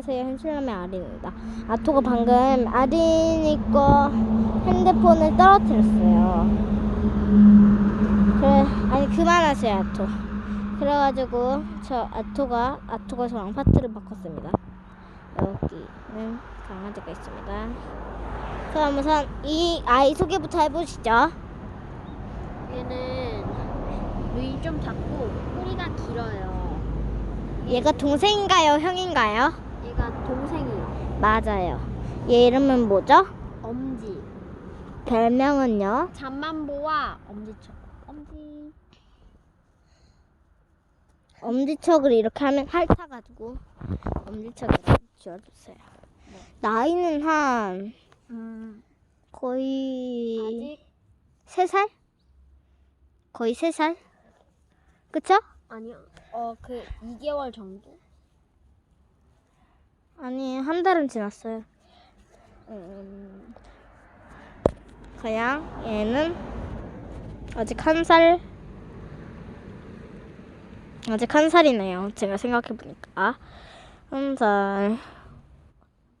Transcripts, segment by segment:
안녕하세요. 현실남의 아린입니다. 아토가 방금 아린이 거 핸드폰을 떨어뜨렸어요. 그래, 아니 그만하세요, 아토. 그래가지고 저 아토가 아토가 저랑 파트를 바꿨습니다. 여기는 강아지가 있습니다. 그럼 우선 이 아이 소개부터 해보시죠. 얘는 눈이 좀 작고 꼬리가 길어요. 얘가 동생인가요, 형인가요? 동생이요. 맞아요. 얘 이름은 뭐죠? 엄지. 별명은요? 잠만보와 엄지척. 엄지. 엄지척을 이렇게 하면 핥아가지고 엄지척이라고 지어주세요. 나이는 한 음. 거의 아직 세 살? 거의 세 살? 그쵸? 아니요. 어 그 2개월 정도. 아니 한 달은 지났어요. 음, 그냥 얘는 아직 한 살. 아직 한 살이네요. 제가 생각해 보니까 한 살.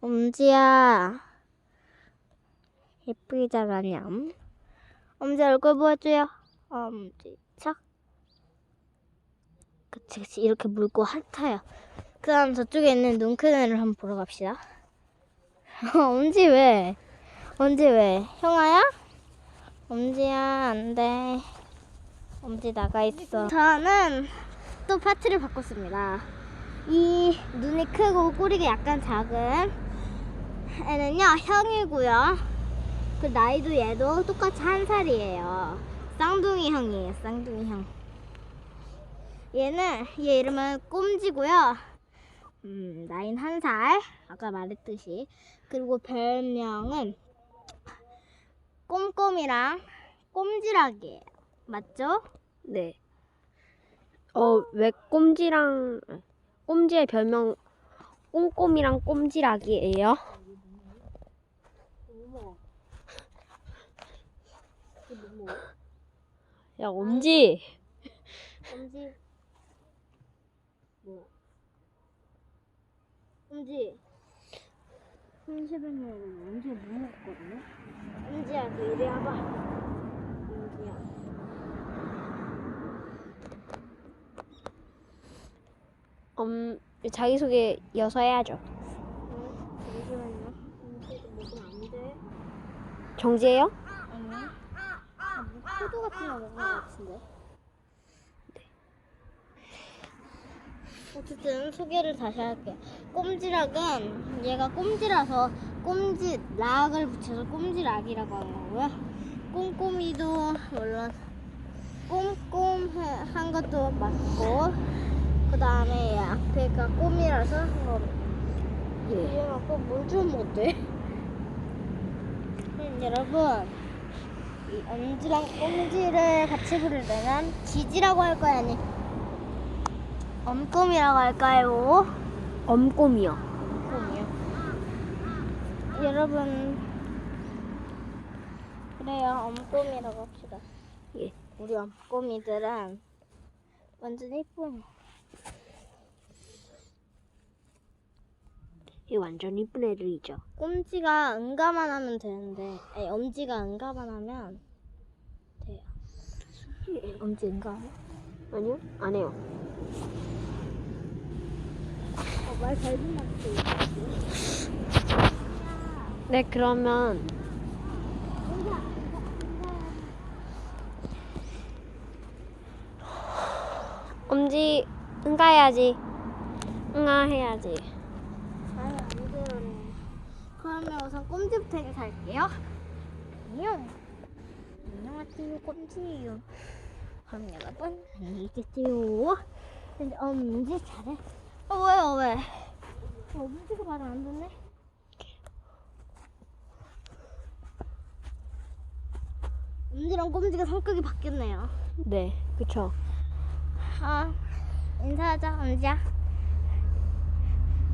엄지야 예쁘게 자라냐? 엄지 얼굴 보여줘요. 엄지 착. 그치 그치 이렇게 물고 핥아요. 그다음 저쪽에 있는 눈 큰 애를 한번 보러 갑시다. 엄지 왜? 엄지 왜? 형아야? 엄지야 안 돼. 엄지 나가 있어. 저는 또 파트를 바꿨습니다. 이 눈이 크고 꼬리가 약간 작은 애는요 형이고요. 그 나이도 얘도 똑같이 한 살이에요. 쌍둥이 형이에요. 쌍둥이 형. 얘는 얘 이름은 꼼지고요. 음, 나이는 한 살. 아까 말했듯이. 그리고 별명은 꼼꼼이랑 꼼지락이에요. 맞죠? 네. 어 왜 꼼지랑 꼼지의 별명 꼼꼼이랑 꼼지락이에요? 야 엄지. 꼼지. 뭐? 꼼지. 손시배는 엄지가 무겁거든요. 꼼지야, 너 이리 와봐. 꼼지야. 음 자기 소개 이어서 해야죠. 응, 잠시만요. 먹으면 안 돼. 정지해요? 아니. 아, 뭐 포도 같은 거 먹은 것 같은데. 어쨌든 소개를 다시 할게요. 꼼지락은 얘가 꼼지라서 꼼지락을 붙여서 꼼지락이라고 하는 거고요. 꼼꼼이도 물론 꼼꼼한 것도 맞고 그 다음에 얘 앞에가 꼼이라서 한 거. 예. 얘가 꼭물좀 어때? 음, 여러분 이 엄지랑 꼼지를 같이 부를 때는 지지라고 할까요 아니 엄꼼이라고 할까요? 엄꼼이요. 엄꼼이요. 여러분 그래요 엄꼼이라고 합시다. 예. 우리 엄꼼이들은 완전 이뻐요. 이 완전 이쁜 애들이죠. 꼼지가 응가만 하면 되는데 아니 엄지가 응가만 하면 돼요. 엄지 응가? 아니요? 안 해요. 네 그러면 엄지 응가 해야지. 응아해야지. 아니 안 되네. 그러면 우선 꼼지부터 인사할게요. 안녕. 안녕하세요 꼼지예요. 그럼 여러분 안녕히 계세요. 엄지 잘해. 어 왜요 왜? 어, 엄지가 말을 안 듣네. 엄지랑 꼼지가 성격이 바뀌었네요. 네, 그쵸. 아 인사하자 엄지야.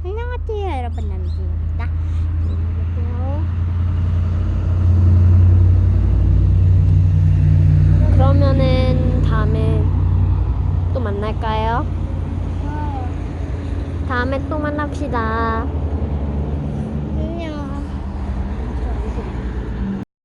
안녕하세요 여러분 남지입니다. 그러면은 다음에 또 만날까요? 다음에 또 만납시다.